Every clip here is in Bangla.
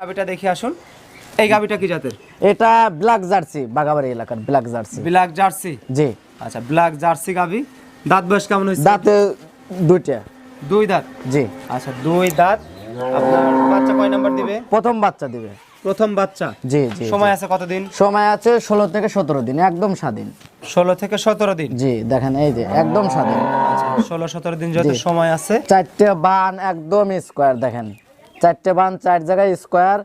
গাবিটা দেখে আসুন। এই গাবিটা কি জাতের? এটা ব্ল্যাক জার্সি বাগাবাড়ি এলাকার ব্ল্যাক জার্সি। Black jersey? জি। আচ্ছা ব্ল্যাক জার্সি গাবি। দাঁত বয়স কেমন হয়েছে? দাঁতে দুইটা। দুই দাঁত? জি। আচ্ছা দুই দাঁত। আপনার বাচ্চা কয় নাম্বার দিবে? প্রথম বাচ্চা দিবে। প্রথম বাচ্চা? জি জি সময় আছে কতদিন? সময় আছে ষোলো থেকে সতেরো দিন একদম স্বাধীন। ষোলো থেকে সতেরো দিন? জি দেখেন এই যে একদম স্বাধীন। আচ্ছা ষোলো সতেরো দিন যত সময় আছে। চারটে বান একদম স্কোয়ার দেখেন। চারটে বান চার জায়গায় স্কোয়ার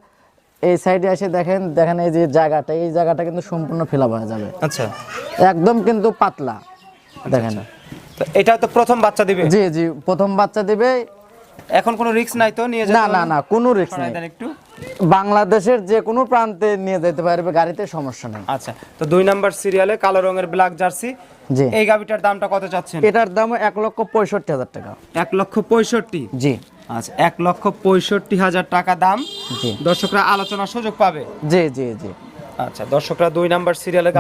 এই সাইডে এসে দেখেন দেখেন এই যে জায়গাটা এই জায়গাটা কিন্তু সম্পূর্ণ ফিলাপ হয়ে যাবে। আচ্ছা। একদম কিন্তু পাতলা। দেখেন। এটা তো প্রথম বাচ্চা দিবে? জি জি প্রথম বাচ্চা দিবে। এখন কোনো রিস্ক নাই তো নিয়ে যেতে না না না কোনো রিস্ক নাই। দেন একটু। বাংলাদেশের যে কোনো প্রান্তে নিয়ে যেতে পারবে গাড়িতে সমস্যা নেই। আচ্ছা তো দুই নাম্বার সিরিয়ালে কালো রঙের ব্ল্যাক জার্সি জি। এই গাবিটার দামটা কত চাচ্ছেন? এটার দাম এক লক্ষ পঁয়ষট্টি হাজার টাকা। এক লক্ষ পঁয়ষট্টি। জি। আচ্ছা এক লক্ষ পঁয়ষট্টি হাজার টাকা দাম। দর্শকরা আলোচনার সুযোগ পাবে। জি জি জি। আচ্ছা দর্শকরা দুই নাম্বার সিরিয়ালে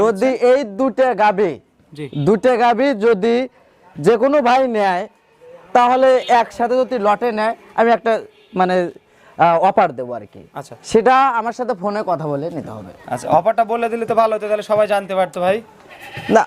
যদি এই দুটো গাবি দুটো গাবি যদি যে কোনো ভাই নেয় তাহলে একসাথে যদি লটে নেয় আমি একটা মানে অফার দেবো আর কি। আচ্ছা। সেটা আমার সাথে ফোনে কথা বলে নিতে হবে। আচ্ছা অফারটা বলে দিলে তো ভালো হতো তাহলে সবাই জানতে পারতো ভাই। না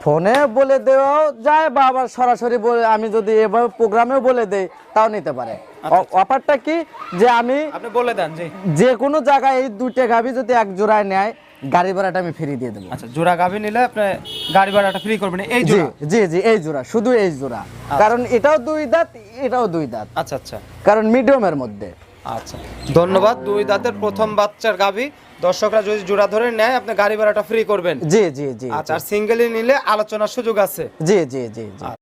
ফোনে বলে দেওয়াও যায় বা আবার সরাসরি বলে আমি যদি এভাবে প্রোগ্রামেও বলে দেই তাও নিতে পারে। অ- অফারটা কি? যে আমি আপনি বলে দেন জি। যে কোনো জায়গায় এই দুইটা গাবি যদি এক জোড়ায় নেয় গাড়ি ভাড়াটা আমি ফ্রি দিয়ে দেবো। আচ্ছা জোড়া গাভি নিলে আপনি গাড়ি ভাড়াটা ফ্রি করবেন এই জোড়া? জি জি এই জোড়া শুধু এই জোড়া। কারণ এটাও দুই দাঁত এটাও দুই দাঁত। আচ্ছা আচ্ছা। কারণ মিডিয়ামের মধ্যে। আচ্ছা। ধন্যবাদ দুই দাঁতের প্রথম বাচ্চার গাভি। দর্শকরা যদি জোড়া ধরে নেয় আপনি গাড়ি ভাড়াটা ফ্রি করবেন। জি জি জি আচ্ছা আর সিঙ্গেলি নিলে আলোচনার সুযোগ আছে। জি জি জি জি।